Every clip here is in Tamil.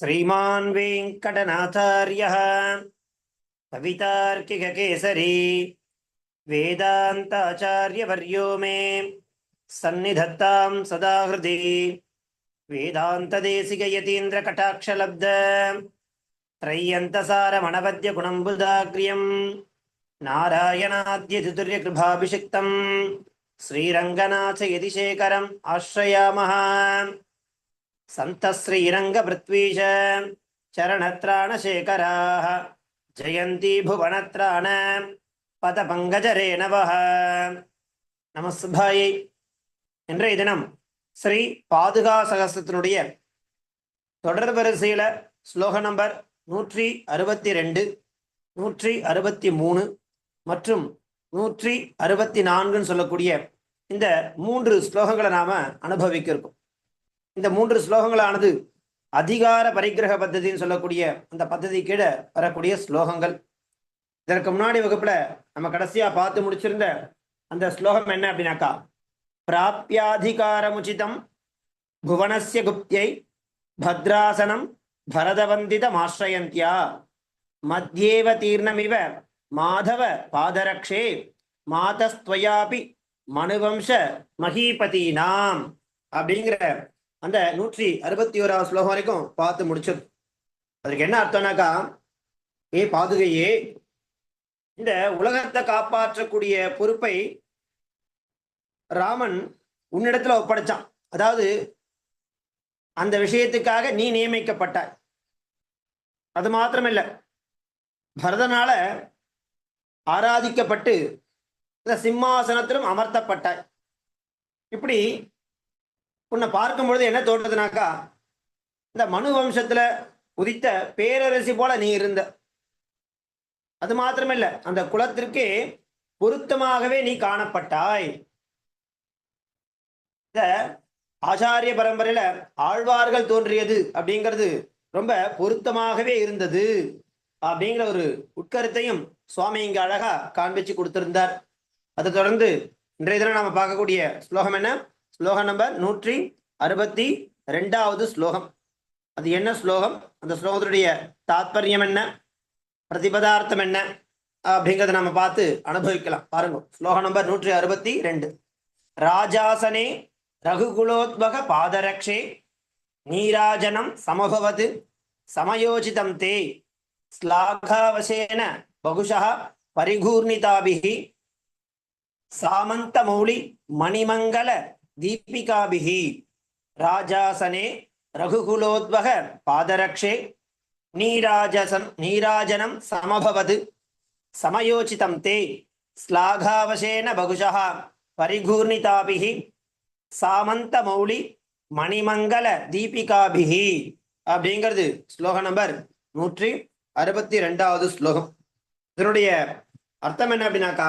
శ్రీమాన్ వెంకటనాథార్య కవితార్కికేసరి వేదాంతాచార్యవర్యో మే సన్నిధత్తాం సదా హృది వేదాంతదేశికయతీంద్రకటాక్షలబ్ద త్రయ్యంతసారమణవద్యగుణంబుదాగ్ర్యం నారాయణాద్యతుతుర్యకృభాభిషిక్తం శ్రీరంగనాథ యతిశేఖరం ఆశ్రయామహ सन्तश्रीरङ्गपृथ्वीश चरणत्राणशेखराः जयन्ती भुवनत्राण பதபங்கஜரேணவः நமஸ்பாயை இன்றைய தினம் ஸ்ரீ பாதுகா சகஸ்தினுடைய தொடர் வரிசையில ஸ்லோக நம்பர் நூற்றி அறுபத்தி ரெண்டு நூற்றி அறுபத்தி மூணு மற்றும் நூற்றி அறுபத்தி நான்குன்னு சொல்லக்கூடிய இந்த மூன்று ஸ்லோகங்களை நாம அனுபவிக்க இருக்கோம் இந்த மூன்று ஸ்லோகங்களானது அதிகார பரிகிரக பத்ததின்னு சொல்லக்கூடிய அந்த பத்ததி கீழே வரக்கூடிய ஸ்லோகங்கள். இதற்கு முன்னாடி வகுப்புல நம்ம கடைசியா பார்த்து முடிச்சிருந்த அந்த ஸ்லோகம் என்ன அப்படின்னாக்கா பிராப்யாதிகாரமுச்சிதம் புவனசிய குப்தியை பத்ராசனம் பரதவந்திதம் ஆசிரயந்தியா மத்தியேவ தீர்ணமிவ மாதவ பாதரக்ஷே மாதஸ்துவயாபி மனுவம்ச மகீபதீனாம் அப்படிங்கிற அந்த நூற்றி அறுபத்தி ஓராவது ஸ்லோகம் வரைக்கும் பார்த்து முடிச்சது அதுக்கு என்ன அர்த்தம்னாக்கா ஏ பாதுகையே இந்த உலகத்தை காப்பாற்றக்கூடிய பொறுப்பை ராமன் உன்னிடத்துல ஒப்படைச்சான். அதாவது அந்த விஷயத்துக்காக நீ நியமிக்கப்பட்டாய். அது மாத்திரமில்ல. பரதனால ஆராதிக்கப்பட்டு இந்த சிம்மாசனத்திலும் அமர்த்தப்பட்டாய். இப்படி உன்னை பார்க்கும் பொழுது என்ன தோன்றதுனாக்கா இந்த மனு வம்சத்துல உதித்த பேரரசி போல நீ இருந்த. அது மாத்திரமில்ல அந்த குலத்திற்கே பொருத்தமாகவே நீ காணப்பட்டாய். இந்த ஆச்சாரிய பரம்பரையில ஆழ்வார்கள் தோன்றியது அப்படிங்கிறது ரொம்ப பொருத்தமாகவே இருந்தது அப்படிங்கிற ஒரு உட்கருத்தையும் சுவாமி இங்க அழகா காண்பிச்சு கொடுத்திருந்தார். அதை தொடர்ந்து இன்றைய தினம் நாம பார்க்கக்கூடிய ஸ்லோகம் என்ன? ஸ்லோகம் நம்பர் நூற்றி அறுபத்தி ரெண்டாவது ஸ்லோகம். அது என்ன ஸ்லோகம்? அந்த ஸ்லோகத்துடைய தாத்பரியம் என்ன? பிரதிபதார்த்தம் என்ன? அப்படிங்கிறத நம்ம பார்த்து அனுபவிக்கலாம். பாருங்க. ஸ்லோகம் நம்பர் நூற்றி அறுபத்தி ரெண்டு. ராஜாசனே ரகுகுலோத்பக பாதரக்ஷே நீராஜனம் சமபவது சமயோஜிதம் தே. ஸ்லாகாவசேன பகுஷः பரிகூர்ணிதாபிः சாமந்தமௌளி மணிமங்கல தீபிகாபிகி ராஜாசனே ரகுகுலோத்வக பாதரக்ஷே நீராஜசம் நீராஜனம் சமபவது. சமயோச்சிதம் தே ஸ்லாகாவசேன பகுஷா பரிகூர்ணிதாபிகி சாமந்தமௌலி மணிமங்கல தீபிகாபிகி அப்படிங்கிறது ஸ்லோக நம்பர் நூற்றி அறுபத்தி ரெண்டாவது ஸ்லோகம். இதனுடைய அர்த்தம் என்ன அப்படின்னாக்கா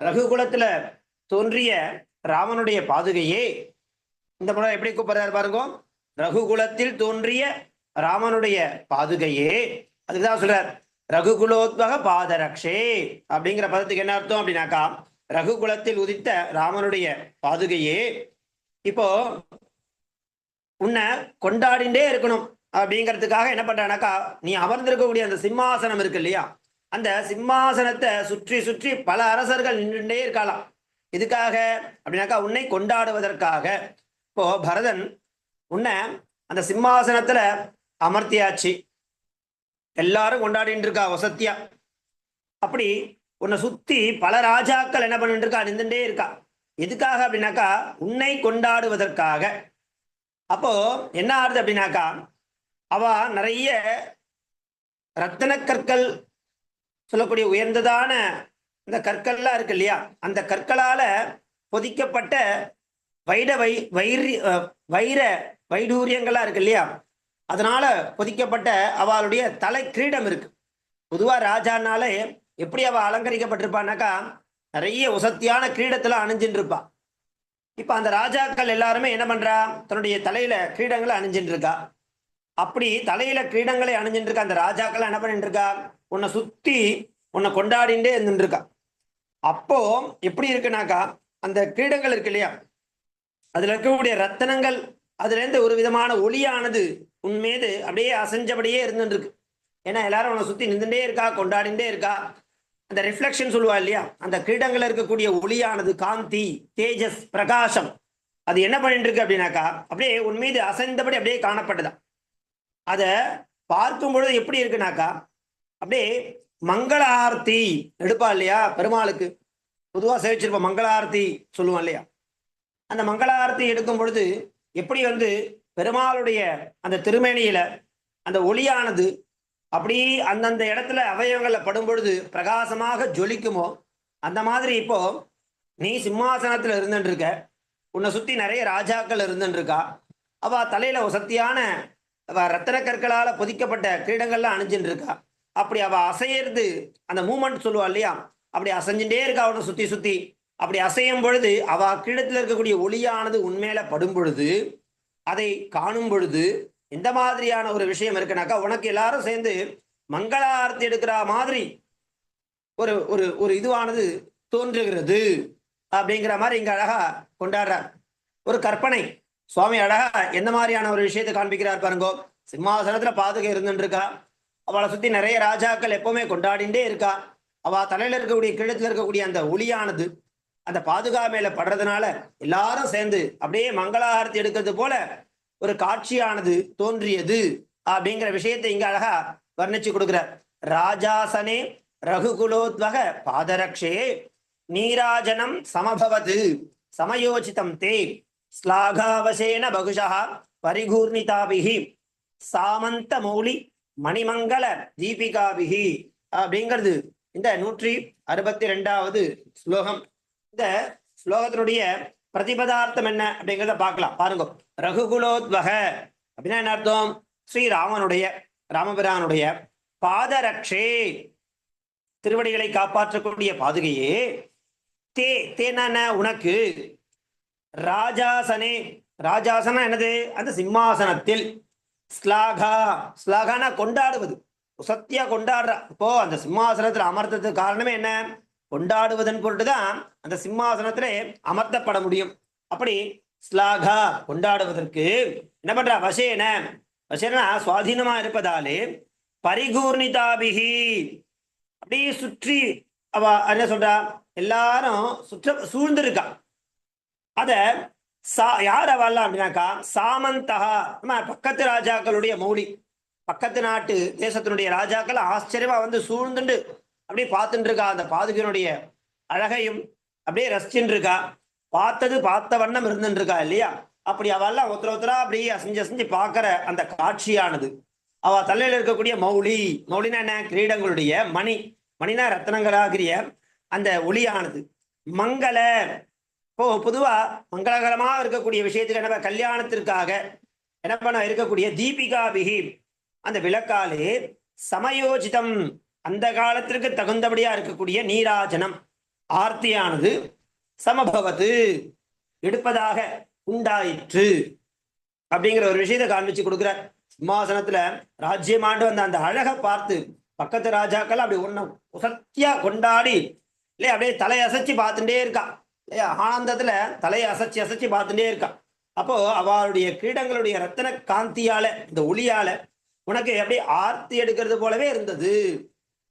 ரகுகுலத்துல தோன்றிய ராமனுடைய பாதுகையே. இந்த முறை எப்படி கூப்பிடுறாரு பாருங்க. ரகுகுலத்தில் தோன்றிய ராமனுடைய பாதுகையே. அதுக்குதான் சொல்றார் ரகுகுலோத்வக பாதரக்ஷே அப்படிங்கிற பதத்துக்கு என்ன அர்த்தம் அப்படின்னாக்கா ரகுகுலத்தில் உதித்த ராமனுடைய பாதுகையே. இப்போ உன்னை கொண்டாடிண்டே இருக்கணும் அப்படிங்கிறதுக்காக என்ன பண்றானாக்கா நீ அமர்ந்திருக்கக்கூடிய அந்த சிம்மாசனம் இருக்கு இல்லையா? அந்த சிம்மாசனத்தை சுற்றி சுற்றி பல அரசர்கள் நின்றுட்டே இருக்கலாம் இதுக்காக அப்படின்னாக்கா உன்னை கொண்டாடுவதற்காக. இப்போ பரதன் உன்னை அந்த சிம்மாசனத்துல அமர்த்தியாச்சு. எல்லாரும் கொண்டாடிட்டு இருக்கா வசத்தியா? அப்படி உன்னை சுத்தி பல ராஜாக்கள் என்ன பண்ணிட்டு இருக்கா நின்றுட்டே இருக்கா. எதுக்காக அப்படின்னாக்கா உன்னை கொண்டாடுவதற்காக. அப்போ என்ன ஆறுது அப்படின்னாக்கா அவ நிறைய ரத்தன கற்கள் சொல்லக்கூடிய உயர்ந்ததான இந்த கற்கள்லாம் இருக்கு இல்லையா? அந்த கற்களால பொதிக்கப்பட்ட வைட வை வைரி வைர வைடூரியங்கள்லாம் இருக்கு இல்லையா? அதனால பொதிக்கப்பட்ட அவளுடைய தலை கிரீடம் இருக்கு. பொதுவா ராஜானாலே எப்படி அவ அலங்கரிக்கப்பட்டிருப்பான்னாக்கா நிறைய உசத்தியான கிரீடத்துல அணிஞ்சுட்டு இருப்பா இப்ப அந்த ராஜாக்கள் எல்லாருமே என்ன பண்றா? தன்னுடைய தலையில கிரீடங்களை அணிஞ்சுட்டு இருக்கா அப்படி தலையில கிரீடங்களை அணிஞ்சுட்டு இருக்க அந்த ராஜாக்கள் என்ன பண்ணிட்டு இருக்கா உன்னை சுத்தி உன்னை கொண்டாடிண்டே இருந்துருக்கா. அப்போ எப்படி இருக்குனாக்கா அந்த கிரீடங்கள் இருக்கு இல்லையா? அதுல இருக்கக்கூடிய ரத்தனங்கள் அதுல இருந்து ஒரு விதமான ஒளியானது உன்மீது அப்படியே அசைஞ்சபடியே இருந்துட்டு இருக்கு ஏன்னா எல்லாரும் உன்னை சுத்தி நின்றுட்டே இருக்கா கொண்டாடிண்டே இருக்கா? அந்த ரிஃப்ளெக்ஷன் சொல்லுவா இல்லையா? அந்த கிரீடங்கள்ல இருக்கக்கூடிய ஒளியானது காந்தி தேஜஸ் பிரகாசம் அது என்ன பண்ணிட்டு இருக்கு அப்படின்னாக்கா அப்படியே உன் மீது அசைந்தபடி அப்படியே காணப்பட்டதா. அதை பார்க்கும் பொழுது எப்படி இருக்குனாக்கா அப்படியே மங்கள ஆர்த்தி எடுப்பா இல்லையா? பெருமாளுக்கு. பொதுவாக சேவிச்சிருப்போம். மங்கள ஆர்த்தி சொல்லுவோம் இல்லையா? அந்த மங்கள ஆர்த்தி எடுக்கும் பொழுது எப்படி வந்து பெருமாளுடைய அந்த திருமேனியில அந்த ஒளியானது அப்படி அந்தந்த இடத்துல அவயவங்களில் படும் பொழுது பிரகாசமாக ஜொலிக்குமோ அந்த மாதிரி இப்போ நீ சிம்மாசனத்தில் இருந்துட்டு இருக்க உன்னை சுற்றி நிறைய ராஜாக்கள் இருந்துட்டு இருக்கா அவ தலையில் ஒரு ரத்தன கற்களால் பொதிக்கப்பட்ட கிரீடங்கள்லாம் அணிஞ்சுட்டு இருக்கா அப்படி அவ அசையிறது அந்த மூமெண்ட் சொல்லுவா இல்லையா? அப்படி அசைஞ்சுட்டே இருக்கா அவனை சுத்தி சுத்தி. அப்படி அசையும் பொழுது அவ கிரீடத்துல இருக்கக்கூடிய ஒளியானது உண்மையில படும் பொழுது அதை காணும் பொழுது எந்த மாதிரியான ஒரு விஷயம் இருக்குனாக்கா உனக்கு எல்லாரும் சேர்ந்து மங்களாரத்தி எடுக்கிற மாதிரி ஒரு ஒரு ஒரு இதுவானது தோன்றுகிறது அப்படிங்கிற மாதிரி இங்க அழகா கொண்டாடுறார். ஒரு கற்பனை. சுவாமி அழகா எந்த மாதிரியான ஒரு விஷயத்தை காண்பிக்கிறார் பாருங்கோ. சிம்மாசனத்துல பாதுகை இருந்துட்டு இருக்கா. அவளை சுத்தி நிறைய ராஜாக்கள் எப்பவுமே கொண்டாடிண்டே இருக்கா. அவ தலையில இருக்கக்கூடிய கிழத்துல இருக்கக்கூடிய அந்த ஒளியானது அந்த பாதுகா மேல படுறதுனால எல்லாரும் சேர்ந்து அப்படியே மங்களாரத்தி எடுக்கிறது போல ஒரு காட்சியானது தோன்றியது அப்படிங்கிற விஷயத்தை இங்க அழகா வர்ணிச்சு கொடுக்கிறார். ராஜாசனே ரகுகுலோத்வக பாதரக்ஷே நீராஜனம் சமபவது சமயோசிதம் தே ஸ்லாகாவசேன பகுஷா பரிகூர்ணிதாபிகி சாமந்த மௌலி மணிமங்கல தீபிகாபிகி அப்படிங்கிறது. இந்த நூற்றி அறுபத்தி ரெண்டாவது ஸ்லோகம். இந்த ஸ்லோகத்தினுடைய பிரதிபதார்த்தம் என்ன அப்படிங்கிறத பார்க்கலாம். பாருங்க. ரகுகுலோத்வக. அப்படின்னா என்ன அர்த்தம்? ஸ்ரீராமனுடைய ராமபிரானுடைய பாதரக்ஷே. திருவடிகளை காப்பாற்றக்கூடிய பாதுகையே. தே தேன உனக்கு. ராஜாசனே. ராஜாசனம் என்னது? அந்த சிம்மாசனத்தில். ஸ்லாகா ஸ்லாகானா கொண்டாடுவது. சத்தியா கொண்டாடுறா. இப்போ அந்த சிம்மாசனத்தில் அமர்த்ததுக்கு காரணமே என்ன? கொண்டாடுவதன் பொருட்டுதான் அந்த சிம்மாசனத்திலே அமர்த்தப்பட முடியும். அப்படி ஸ்லாகா கொண்டாடுவதற்கு என்ன பண்றா? வசேன வசேனா சுவாதீனமா இருப்பதாலே பரிகூர்ணிதாபிகி அப்படியே சுற்றி அவ என்ன சொல்றா? எல்லாரும் சுற்ற சூழ்ந்திருக்கா. அத சா யார் அவள்லாம் அப்படின்னாக்கா சாமந்தகா நம்ம பக்கத்து ராஜாக்களுடைய மௌலி. பக்கத்து நாட்டு தேசத்தினுடைய ராஜாக்கள் ஆச்சரியமா வந்து சூழ்ந்துண்டு அப்படியே பார்த்துட்டு இருக்கா அந்த பாதுகையினுடைய அழகையும் அப்படியே ரசிச்சுட்டு இருக்கா பார்த்தது பார்த்த வண்ணம் இருந்துட்டு இருக்கா இல்லையா? அப்படி அவெல்லாம் ஒருத்தர் ஒருத்தரா அப்படியே அசைஞ்சு அசைஞ்சு பார்க்குற அந்த காட்சியானது. அவ தலையில இருக்கக்கூடிய மௌலி. மௌலினா என்ன? கிரீடங்களுடைய மணி. மணினா ரத்னங்களாகிய அந்த ஒளியானது. மங்கள. இப்போ பொதுவா மங்களகரமாக இருக்கக்கூடிய விஷயத்துக்கு என்ன கல்யாணத்திற்காக என்ன பண்ண இருக்கக்கூடிய தீபிகா பிகி அந்த விளக்காலே சமயோஜிதம். அந்த காலத்திற்கு தகுந்தபடியா இருக்கக்கூடிய நீராஜனம். ஆர்த்தியானது சமபவத்து எடுப்பதாக உண்டாயிற்று. அப்படிங்கிற ஒரு விஷயத்தை காண்பிச்சு கொடுக்குறார். சிம்மாசனத்துல ராஜ்யமாண்டு வந்த அந்த அழகை பார்த்து பக்கத்து ராஜாக்கள் அப்படி ஒன்னும் உசத்தியா கொண்டாடி இல்லையா அப்படியே தலையசைச்சு பார்த்துட்டே இருக்கான் ஆனந்தத்துல தலையை அசைச்சு அசைச்சு பார்த்துட்டே இருக்கான் அப்போ அவளுடைய கிரீடங்களுடைய ரத்தன காந்தியால இந்த ஒளியால உனக்கு எப்படி ஆர்த்தி எடுக்கிறது போலவே இருந்தது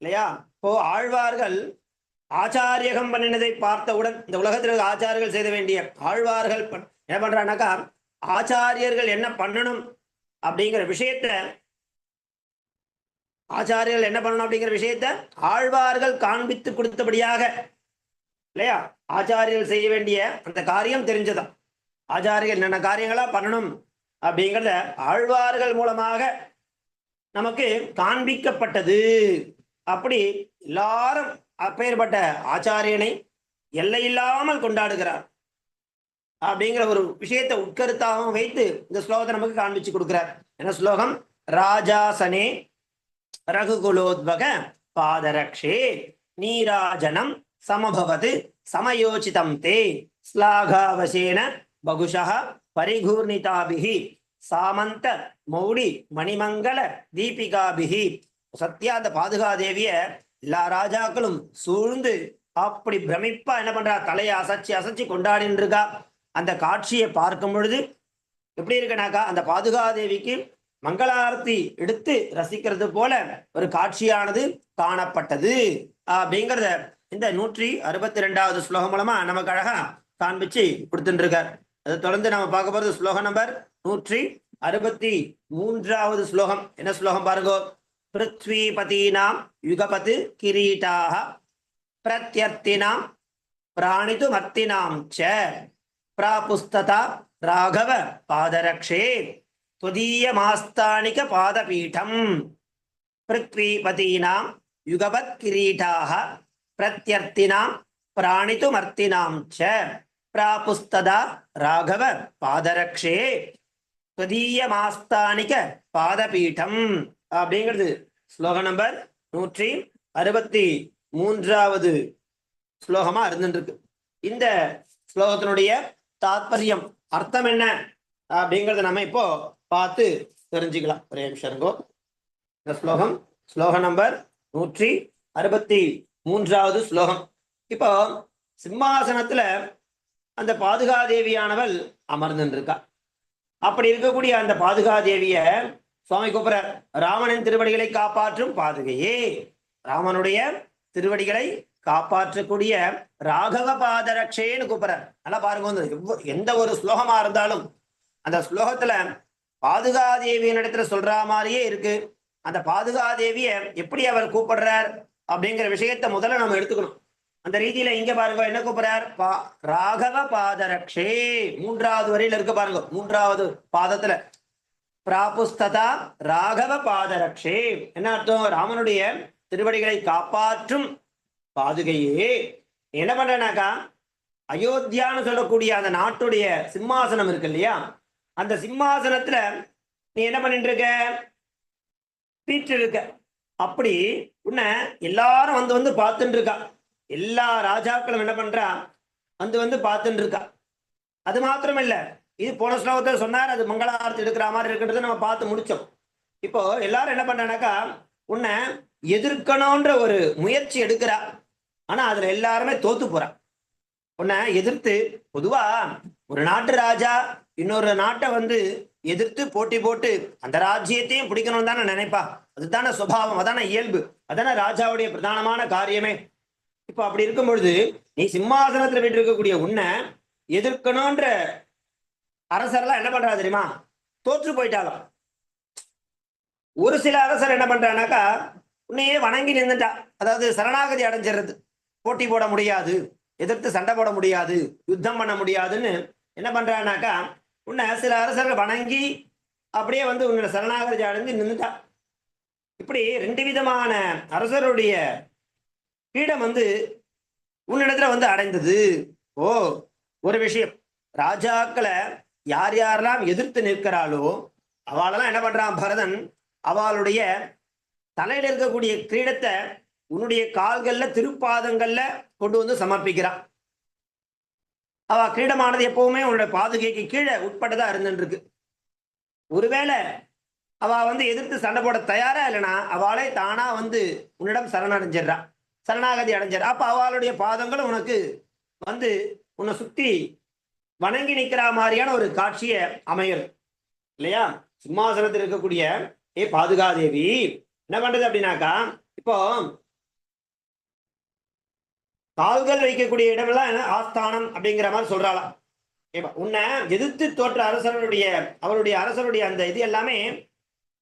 இல்லையா? இப்போ ஆழ்வார்கள் ஆச்சாரியகம் பண்ணினதை பார்த்தவுடன் இந்த உலகத்தில் ஆச்சாரியர்கள் செய்த வேண்டிய ஆழ்வார்கள் பண்- என்ன பண்றானாக்கா ஆச்சாரியர்கள் என்ன பண்ணணும் அப்படிங்கிற விஷயத்த ஆச்சாரியர்கள் என்ன பண்ணணும் அப்படிங்கிற விஷயத்த ஆழ்வார்கள் காண்பித்து கொடுத்தபடியாக இல்லையா? ஆச்சாரியர்கள் செய்ய வேண்டிய அந்த காரியம் தெரிஞ்சதான் ஆச்சாரியர்கள் என்னென்ன காரியங்களா பண்ணணும் அப்படிங்கிறத ஆழ்வார்கள் மூலமாக நமக்கு காண்பிக்கப்பட்டது. அப்படி எல்லாரும் அப்பேற்பட்ட ஆச்சாரியனை எல்லையில்லாமல் கொண்டாடுகிறார். அப்படிங்கிற ஒரு விஷயத்தை உட்கருத்தாகவும் வைத்து இந்த ஸ்லோகத்தை நமக்கு காண்பிச்சு கொடுக்கிறார். என்ன ஸ்லோகம்? ராஜாசனே ரகுகுலோத்வக பாதரக்ஷே நீராஜனம் சமபவது சமயோசிதம் தே. ஸ்லாகாவசேன பகுஷः பரிகூர்ணிதாபிகி சாமந்த மௌடி மணிமங்கல தீபிகாபிகி சத்யா அந்த பாதுகாதேவிய எல்லா ராஜாக்களும் சூழ்ந்து அப்படி பிரமிப்பா என்ன பண்றா? தலையை அசைச்சு அசைச்சு கொண்டாடின்னு இருக்கா அந்த காட்சியை பார்க்கும் பொழுது எப்படி இருக்குனாக்கா அந்த பாதுகாதேவிக்கு மங்களாரத்தி எடுத்து ரசிக்கிறது போல ஒரு காட்சியானது காணப்பட்டது. அப்படிங்கிறத இந்த நூற்றி அறுபத்தி ரெண்டாவது ஸ்லோகம் மூலமா நமக்கு அழகா காண்பிச்சு கொடுத்துருக்கார் அதை தொடர்ந்து நம்ம பார்க்க போறது ஸ்லோகம் நம்பர் நூற்றி அறுபத்தி மூன்றாவது ஸ்லோகம். என்ன ஸ்லோகம் பாருங்க? பிருத்வீபதீனாம் யுகபத் கிரீட்டாக பிரத்யர்த்தினாம் பிராணிது மர்த்தினாம் ச பிராபுஸ்ததா ராகவ பாதரக்ஷே துவதீயமாஸ்தானிக பாதபீடம் பிருத்வீபதீனாம் யுகபத் கிரீட்டாக பிரத்யர்த்தினாம் பிராணிதுமர்த்தினாம் ச பிராபுஸ்ததா ராகவ பாதரக்ஷே ஸ்வதீயமாஸ்தானிக பாதபீட்டம் அப்படிங்கிறது. ஸ்லோக நம்பர் நூற்றி அறுபத்தி மூன்றாவது ஸ்லோகமா இருந்துருக்கு இந்த ஸ்லோகத்தினுடைய தாத்பரியம் அர்த்தம் என்ன அப்படிங்கிறத நம்ம இப்போ பார்த்து தெரிஞ்சுக்கலாம். ஒரே நிமிஷம் இந்த ஸ்லோகம் ஸ்லோகம் நம்பர் நூற்றி அறுபத்தி மூன்றாவது ஸ்லோகம். இப்போ சிம்மாசனத்துல அந்த பாதுகாதேவியானவள் அமர்ந்துருக்கா அப்படி இருக்கக்கூடிய அந்த பாதுகாதேவிய சுவாமி கூப்பிடுற ராமனின் திருவடிகளை காப்பாற்றும் பாதுகையே. ராமனுடைய திருவடிகளை காப்பாற்றக்கூடிய ராகவ பாதரக்ஷேன்னு கூப்பிடுற நல்லா பாருங்க வந்து எந்த ஒரு ஸ்லோகமா இருந்தாலும் அந்த ஸ்லோகத்துல பாதுகாதேவியின் இடத்துல சொல்ற மாதிரியே இருக்கு. அந்த பாதுகாதேவிய எப்படி அவர் கூப்பிடுறார்? அப்படிங்கிற விஷயத்த முதல்ல நம்ம எடுத்துக்கணும். அந்த ரீதியில இங்க பாருங்க என்ன கூப்பிடுறார்? பா ராகவ பாதரக்ஷே. மூன்றாவது வரையில இருக்க பாருங்க மூன்றாவது பாதத்துல. பிராபுஸ்ததா ராகவ பாதரக்ஷே. என்ன அர்த்தம்? ராமனுடைய திருவடிகளை காப்பாற்றும் பாதுகையே. என்ன பண்றேனாக்கா அயோத்தியான்னு சொல்லக்கூடிய அந்த நாட்டுடைய சிம்மாசனம் இருக்கு இல்லையா? அந்த சிம்மாசனத்துல நீ என்ன பண்ணிட்டு இருக்க? வீட்டு இருக்க அப்படி உன்னை எல்லாரும் வந்து வந்து பார்த்துட்டு இருக்கா எல்லா ராஜாக்களும் என்ன பண்றா? வந்து வந்து பார்த்துட்டு இருக்கா அது மாத்திரம் இல்லை இது போன ஸ்லோகத்தில் சொன்னார் அது மங்களாரத்தி எடுக்கிற மாதிரி இருக்குன்றதை நம்ம பார்த்து முடிச்சோம். இப்போ எல்லாரும் என்ன பண்றானாக்கா உன்னை எதிர்க்கணும்ன்ற ஒரு முயற்சி எடுக்கிறா. ஆனா அதுல எல்லாருமே தோத்து போறா. உன்னை எதிர்த்து பொதுவா ஒரு நாட்டு ராஜா இன்னொரு நாட்டை வந்து எதிர்த்து போட்டி போட்டு அந்த ராஜ்யத்தையும் பிடிக்கணும்னு தானே நினைப்பா. அதுதான சுபாவம் அதான இயல்பு அதான ராஜாவுடைய பிரதானமான காரியமே. இப்போ அப்படி இருக்கும் பொழுது நீ சிம்மாசனத்துல வீட்டு இருக்கக்கூடிய உன்னை எதிர்க்கணும்ன்ற அரசர்லாம் என்ன பண்றா தெரியுமா? தோற்று போயிட்டாலும். ஒரு சில அரசர் என்ன பண்றானாக்கா உன்னையே வணங்கி நின்னுட்டா. அதாவது சரணாகதி அடைஞ்சிடுறது. போட்டி போட முடியாது எதிர்த்து சண்டை போட முடியாது யுத்தம் பண்ண முடியாதுன்னு என்ன பண்றானாக்கா உன்னை சில அரசர்கள் வணங்கி அப்படியே வந்து உன்னோட சரணாகதி அடைஞ்சு நின்னுட்டா. இப்படி ரெண்டு விதமான அரசருடைய பீடம் வந்து உன்னிடத்துல வந்து அடைந்தது. ஓ ஒரு விஷயம். ராஜாக்களை யார் யாரெல்லாம் எதிர்த்து நிற்கிறாளோ அவளெல்லாம் என்ன பண்றான் பரதன்? அவளுடைய தலையில இருக்கக்கூடிய கிரீடத்தை உன்னுடைய கால்கள்ல திருப்பாதங்கள்ல கொண்டு வந்து சமர்ப்பிக்கிறான். அவ கிரீடமானது எப்பவுமே உன்னுடைய பாதுகைக்கு கீழே உட்பட்டதா இருந்துட்டு இருக்கு. ஒருவேளை அவள் வந்து எதிர்த்து சண்டை போட தயாரா இல்லைன்னா அவளே தானா வந்து உன்னிடம் சரணடைஞ்சிடுறா. சரணாகதி அடைஞ்சிடறா. அப்போ அவளுடைய பாதங்களும் உனக்கு வந்து உன்னை சுற்றி வணங்கி நிற்கிற மாதிரியான ஒரு காட்சியை அமையும். இல்லையா? சிம்மாசனத்தில் இருக்கக்கூடிய ஏ பாதுகாதேவி என்ன பண்றது அப்படின்னாக்கா இப்போ கால்கள் வைக்கக்கூடிய இடமெல்லாம் என்ன? ஆஸ்தானம் அப்படிங்கிற மாதிரி சொல்றாளாம். உன்னை எதிர்த்து தோற்ற அரசருடைய அவருடைய அரசருடைய அந்த இது எல்லாமே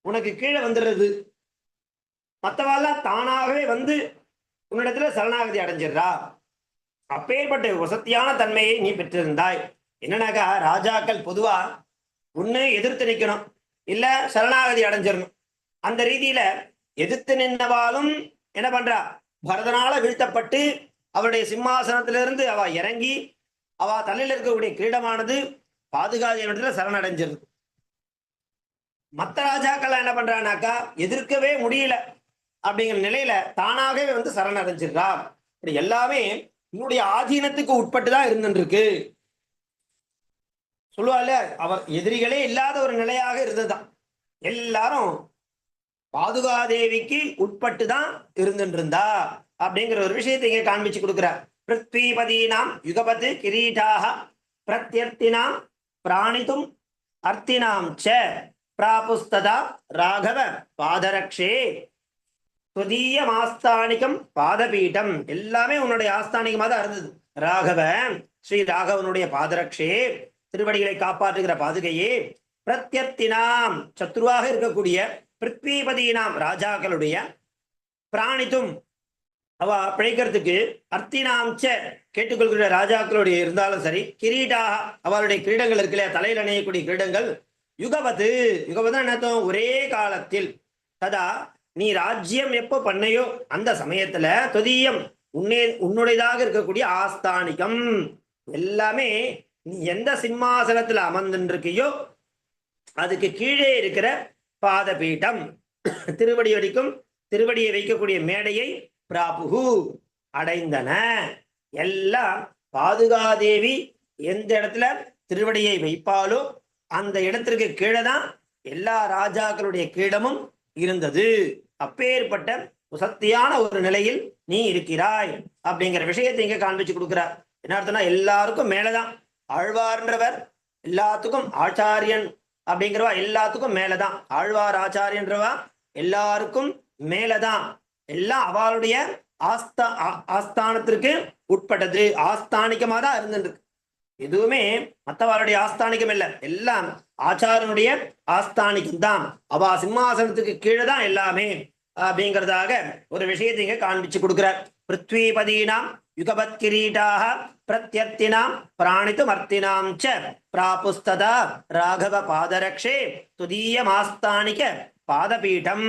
உனக்கு கீழே வந்துடுறது. மற்றவாள்லாம் தானாகவே வந்து உன்னிடத்துல சரணாகதி அடைஞ்சிடுறா. அப்பேற்பட்ட வசத்தியான தன்மையை நீ பெற்றிருந்தாய். என்னன்னாக்கா ராஜாக்கள் பொதுவா ஒண்ணு எதிர்த்து நிற்கணும் இல்ல சரணாகதி அடைஞ்சிடணும். அந்த ரீதியில எதிர்த்து நின்றவாலும் என்ன பண்றா? பரதனால வீழ்த்தப்பட்டு அவருடைய சிம்மாசனத்திலிருந்து அவ இறங்கி அவ தலையில் இருக்கக்கூடிய கிரீடமானது பாதுகாத்து இடத்துல சரணடைஞ்சிருது. மற்ற ராஜாக்கள் என்ன பண்றானாக்கா எதிர்க்கவே முடியல அப்படிங்கிற நிலையில தானாகவே வந்து சரணடைஞ்சிருக்கா இப்படி எல்லாமே உன்னுடைய ஆதீனத்துக்கு உட்பட்டு தான் இருந்துருக்கு சொல்லுவாள் அவர் எதிரிகளே இல்லாத ஒரு நிலையாக இருந்ததுதான். எல்லாரும் பாதுகாதேவிக்கு உட்பட்டு தான் இருந்துட்டு அப்படிங்கிற ஒரு விஷயத்தை இங்க காண்பிச்சு கொடுக்கிறார். பிருத்விபதீனாம் யுகபத்து கிரீட்டாக பிரத்யர்த்தினாம் பிராணித்தும் அர்த்தினாம் ச பிராபுஸ்ததா ராகவ பாதரக்ஷே துதீய ஆஸ்தானிகம் பாதபீடம் எல்லாமே உன்னுடைய ஆஸ்தானிகமாக தான் இருந்தது. ராகவ ஸ்ரீ ராகவனுடைய பாதரக்ஷே திருவடிகளை காப்பாற்றுகிற பாதுகையே பிரத்யர்த்தினாம் சத்ருவாக இருக்கக்கூடிய பிருத்விபதியினாம் ராஜாக்களுடைய பிராணித்தும் அவ பிழைக்கிறதுக்கு அர்த்தினாம்ச்ச கேட்டுக்கொள்கிற ராஜாக்களுடைய இருந்தாலும் சரி கிரீடாக அவளுடைய கிரீடங்கள் இருக்கு இல்லையா தலையில் அணியக்கூடிய கிரீடங்கள் யுகவது யுகவது என்னத்தம்? ஒரே காலத்தில். ததா நீ ராஜ்யம் எப்போ பண்ணையோ? அந்த சமயத்துல தொதியம். உன்னே உன்னுடையதாக இருக்கக்கூடிய ஆஸ்தானிகம். எல்லாமே நீ எந்த சிம்மாசனத்துல அமர்ந்துருக்கியோ அதுக்கு கீழே இருக்கிற பாதபீட்டம் திருவடி அடிக்கும் திருவடியை வைக்கக்கூடிய மேடையை பிராபுகு அடைந்தன. எல்லாம் பாதுகாதேவி எந்த இடத்துல திருவடியை வைப்பாலோ அந்த இடத்திற்கு கீழே தான் எல்லா ராஜாக்களுடைய கீழமும் இருந்தது. அப்பேற்பட்ட சக்தியான ஒரு நிலையில் நீ இருக்கிறாய் அப்படிங்கிற விஷயத்தை இங்க காண்பிச்சு கொடுக்கிறார். என்ன அர்த்தம்னா எல்லாருக்கும் மேலதான். ஆழ்வார்ன்றவர் எல்லாத்துக்கும் ஆச்சாரியன் அப்படிங்கிறவா எல்லாத்துக்கும் மேலதான். ஆழ்வார் ஆச்சாரியன்றவா எல்லாருக்கும் மேலதான். எல்லாம் அவளுடைய ஆஸ்தா ஆ- ஆஸ்தானத்திற்கு உட்பட்டது. ஆஸ்தானிக்கமாக தான் இருந்துருக்கு எதுவுமே மற்றவருடைய ஆஸ்தானிக்கம் இல்லை. எல்லாம் ஆச்சாரனுடைய ஆஸ்தானிக்கம் தான் அவ சிம்மாசனத்துக்கு கீழே தான் எல்லாமே அப்படிங்கிறதாக ஒரு விஷயத்தை இங்க காண்பிச்சு கொடுக்கிறார். பிருத்விபதீனாம் யுகபத் கிரீட்டாக பிரத்யர்த்தினாம் பிராணித்துமர்த்தினாம் ச பிராபுஸ்ததா ராகவ பாதரக்ஷே துதீயமாஸ்தானிக பாதபீட்டம்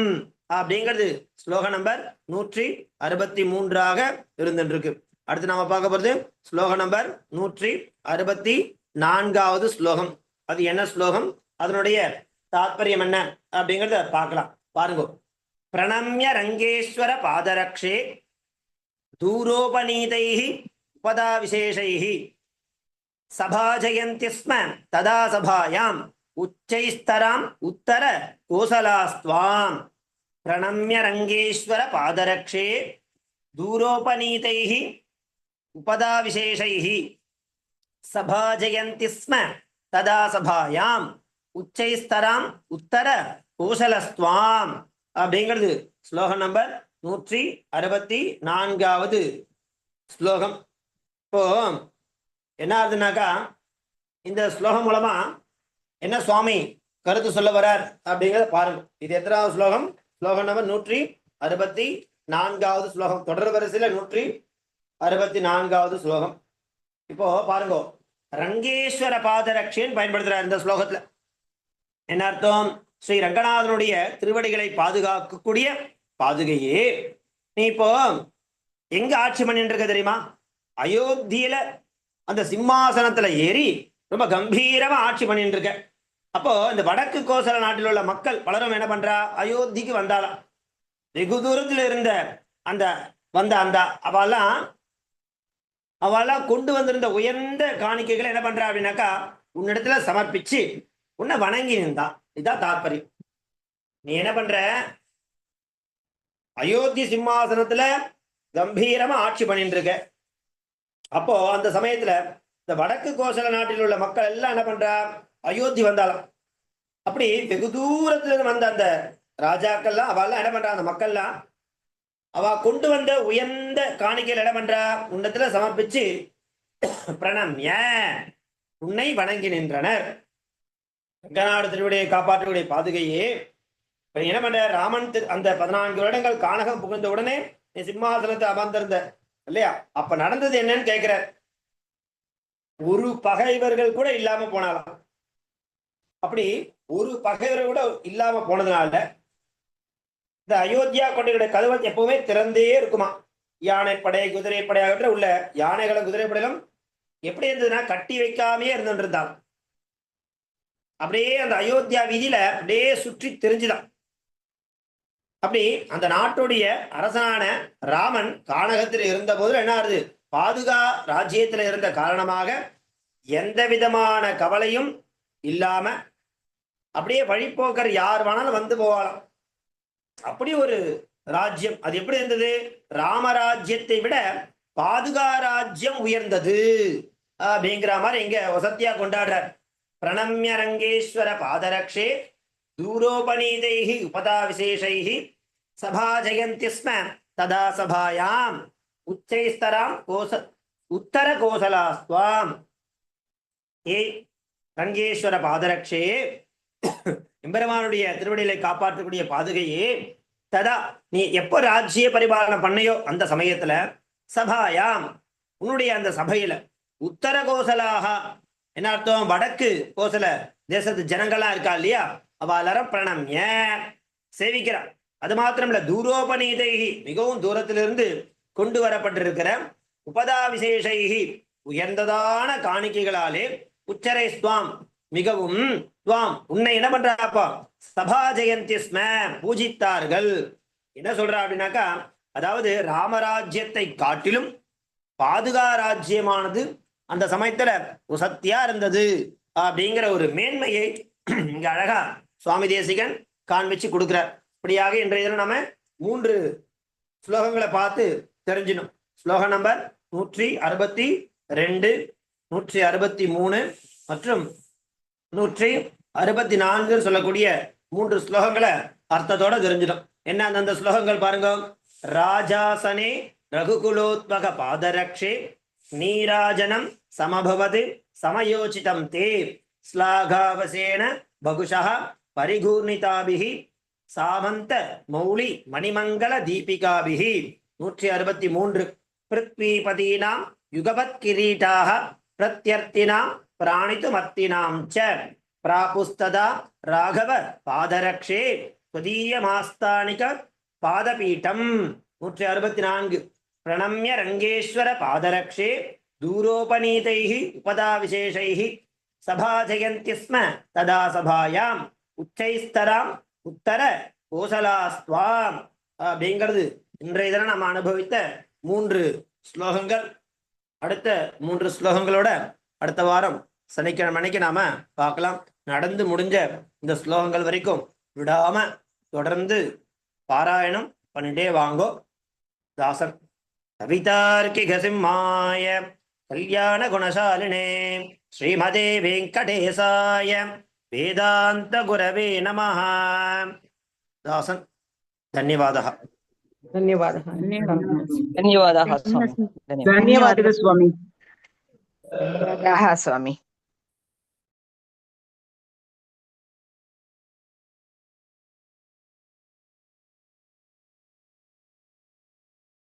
அப்படிங்கிறது ஸ்லோக நம்பர் நூற்றி அறுபத்தி மூன்றாக இருந்துருக்கு அடுத்து நாம பார்க்க போறது ஸ்லோக நம்பர் நூற்றி அறுபத்தி நான்காவது ஸ்லோகம். அது என்ன ஸ்லோகம்? அதனுடைய தாத்பரியம் என்ன? அப்படிங்கிறத பார்க்கலாம். பாருங்க. பிரணம்ய ரங்கேஸ்வர பாதரக்ஷே தூரோபநீதை உபதா விசேஷை சபாஜயந்தி ஸ்ம ததா சபாயாம் உச்சைஸ்தராம் உத்தர கோசலாஸ்துவாம். பிரணம்ய ரங்கேஸ்வர பாதரக்ஷே தூரோபநீதை उपदा विशेषैः सभाजयन्ति स्म तदा सभायाम् உச்சைஸ்தராம் உத்தர கோசலஸ்துவாம் அப்படிங்கிறது ஸ்லோகம் நம்பர் நூற்றி அறுபத்தி நான்காவது ஸ்லோகம் இப்போ என்ன ஆகுதுனாக்கா இந்த ஸ்லோகம் மூலமா என்ன சுவாமி கருத்து சொல்ல வரார் அப்படிங்கிறத பாருங்க இது எத்தனாவது ஸ்லோகம் ஸ்லோகம் நம்பர் நூற்றி அறுபத்தி நான்காவது ஸ்லோகம் தொடர் வரிசையில நூற்றி அறுபத்தி நான்காவது ஸ்லோகம். இப்போ பாருங்க ரங்கேஸ்வர பாதரட்சின்னு பயன்படுத்துறார் இந்த ஸ்லோகத்துல. என்ன அர்த்தம்? ஸ்ரீ ரங்கநாதனுடைய திருவடிகளை பாதுகாக்கக்கூடிய பாதுகையே. நீ இப்போ எங்க ஆட்சி பண்ணிட்டு இருக்க தெரியுமா? அயோத்தியில அந்த சிம்மாசனத்துல ஏறி ரொம்ப கம்பீரமா ஆட்சி பண்ணிட்டு இருக்க. அப்போ இந்த வடக்கு கோசல நாட்டில் உள்ள மக்கள் பலரும் என்ன பண்றா? அயோத்திக்கு வந்தாலாம் வெகு தூரத்துல இருந்த அந்த வந்த அந்த அவெல்லாம் அவெல்லாம் கொண்டு வந்திருந்த உயர்ந்த காணிக்கைகளை என்ன பண்றா அப்படின்னாக்கா உன்னிடத்துல சமர்ப்பிச்சு உன்னை வணங்கி நின்றா. இதுதான் தாற்பயம். நீ என்ன பண்ற? அயோத்தி சிம்மாசனத்துல கம்பீரமா ஆட்சி பண்ணிட்டு இருக்க அப்போ அந்த சமயத்துல இந்த வடக்கு கோசல நாட்டில் உள்ள மக்கள் எல்லாம் என்ன பண்றா? அயோத்தி வந்தாலாம் அப்படி வெகு தூரத்துல இருந்து வந்த அந்த ராஜாக்கள்லாம் அவெல்லாம் என்ன பண்றா? அந்த மக்கள்லாம் அவ கொண்டு வந்த உயர்ந்த காணிக்கையில் இடம் என்றா? உன்னத்துல சமர்ப்பிச்சு பிரணம்ய உன்னை வணங்கி நின்றனர். ரங்கநாடு திருவிடையை காப்பாற்றக்கூடிய பாதுகையே. என்ன பண்ற? ராமன் திரு- அந்த பதினான்கு வருடங்கள் கானகம் புகுந்த உடனே நீ சிம்மாசனத்தை அமர்ந்திருந்த இல்லையா? அப்ப நடந்தது என்னன்னு கேட்கிற ஒரு பகைவர்கள் கூட இல்லாம போனாலாம் அப்படி ஒரு பகைவர்கள் கூட இல்லாம போனதுனால இந்த அயோத்தியா கொண்டைகளுடைய கதவுகள் எப்பவுமே திறந்தே இருக்குமா? யானைப்படை குதிரைப்படை ஆகிட்ட உள்ள யானைகளும் குதிரைப்படையிலும் எப்படி இருந்ததுன்னா கட்டி வைக்காமயே இருந்துட்டு அப்படியே அந்த அயோத்தியா வீதியில அப்படியே சுற்றி தெரிஞ்சுதான். அப்படி அந்த நாட்டுடைய அரசனான ராமன் கானகத்தில் இருந்த போது என்ன ஆகுது? பாதுகா ராஜ்யத்துல இருந்த காரணமாக எந்த விதமான கவலையும் இல்லாம அப்படியே வழிப்போக்கர் யார் வேணாலும் வந்து போகலாம் அப்படி ஒரு ராஜ்யம். அது எப்படி இருந்தது? ராமராஜ்யத்தை விட பாதுகா ராஜ்யம் உயர்ந்தது. அப்படிங்கிற மாதிரி இங்க வசத்தியா கொண்டாடுறார். பிரணம்ய ரங்கேஸ்வர பாதரக்ஷே தூரோபநீதைஹி உபதா விசேஷைஹி சபா ஜெயந்திஸ்ம ததா சபாயாம் உச்சைஸ்தராம் கோச உத்தர கோசலாஸ்வாம் ஏ ரங்கேஸ்வர பாதரக்ஷே எம்பெருமானுடைய திருவடிகளை காப்பாற்றக்கூடிய பாதுகையே ததா. நீ எப்போ ராஜ்ய பரிபாலனம் பண்ணையோ அந்த சமயத்துல சபாயாம். உன்னுடைய அந்த சபையில உத்தர கோசலாக என்ன அர்த்தம்? வடக்கு கோசல தேசத்து ஜனங்களா இருக்கா இல்லையா? அவளரம் பிரணம்ய. சேவிக்கிறார் அது மாத்திரம் இல்ல தூரோபநீதைகி மிகவும் தூரத்திலிருந்து கொண்டு வரப்பட்டிருக்கிற உபதா விசேஷைகி உயர்ந்ததான காணிக்கைகளாலே உச்சரை ஸ்வாம் மிகவும் துவாம் உன்னை என்ன பண்றாப்பா? சபா ஜெயந்தி ஸ்ம பூஜித்தார்கள். என்ன சொல்றா அப்படின்னாக்கா அதாவது ராமராஜ்யத்தை காட்டிலும் பாதுகா ராஜ்யமானது அந்த சமயத்துல உசத்தியா இருந்தது அப்படிங்கிற ஒரு மேன்மையை இங்க அழகா சுவாமி தேசிகன் காண்பிச்சு கொடுக்கிறார். இப்படியாக இன்றைய தினம் நம்ம மூன்று ஸ்லோகங்களை பார்த்து தெரிஞ்சிடும் ஸ்லோகம் நம்பர் நூற்றி அறுபத்தி ரெண்டு நூற்றி அறுபத்தி மூணு மற்றும் நூற்றி அறுபத்தி நான்குன்னு சொல்லக்கூடிய மூன்று ஸ்லோகங்களை அர்த்தத்தோட தெரிஞ்சிடும். என்ன அந்தந்த ஸ்லோகங்கள் பாருங்க. ராஜாசனே ரகுகுலோத்மக பாதரக்ஷே நீராஜனம் சமபவது சமயோசிதம் தே ஸ்லாகாவசேன பகுஷா பரிகூர்ணிதாபிகி சாமந்த மௌலி மணிமங்கல தீபிகாபிகி நூற்றி அறுபத்தி மூன்று பிருத்வீபதீனாம் யுகபத் கிரீட்டாக பிரத்யர்த்தினாம் பிராணித்துமர்த்தினாம் ச. பிராபுஸ்ததா ராகவ பாதரக்ஷே ஸ்வதீயமாஸ்தானிக பாதபீட்டம் நூற்றி அறுபத்தி நான்கு பிரணம்ய ரங்கேஸ்வர பாதரக்ஷே தூரோபநீதைः உபதா விசேஷைः சபாஜயந்தி ஸ்ம ததா சபாயாம் உச்சைஸ்தராம் உத்தர கோசலாஸ்துவாம் அப்படிங்கிறது இன்றைய தினம் நாம் அனுபவித்த மூன்று ஸ்லோகங்கள். அடுத்த மூன்று ஸ்லோகங்களோட அடுத்த வாரம் சனிக்கிழமை அன்னைக்கு நாம பார்க்கலாம். நடந்து முடிஞ்ச இந்த ஸ்லோகங்கள் வரைக்கும் விடாம தொடர்ந்து பாராயணம் பண்ணிட்டே வாங்கோ. தாசன் கவிதார்க்கிகசிம்மாய கல்யாண குணசாலினே ஸ்ரீமதே வெங்கடேசாய வேதாந்த குரவே நம தாசன் தன்யவாதா धन्यवादः धन्यवादः स्वामी धन्यवादः स्वामी स्वामी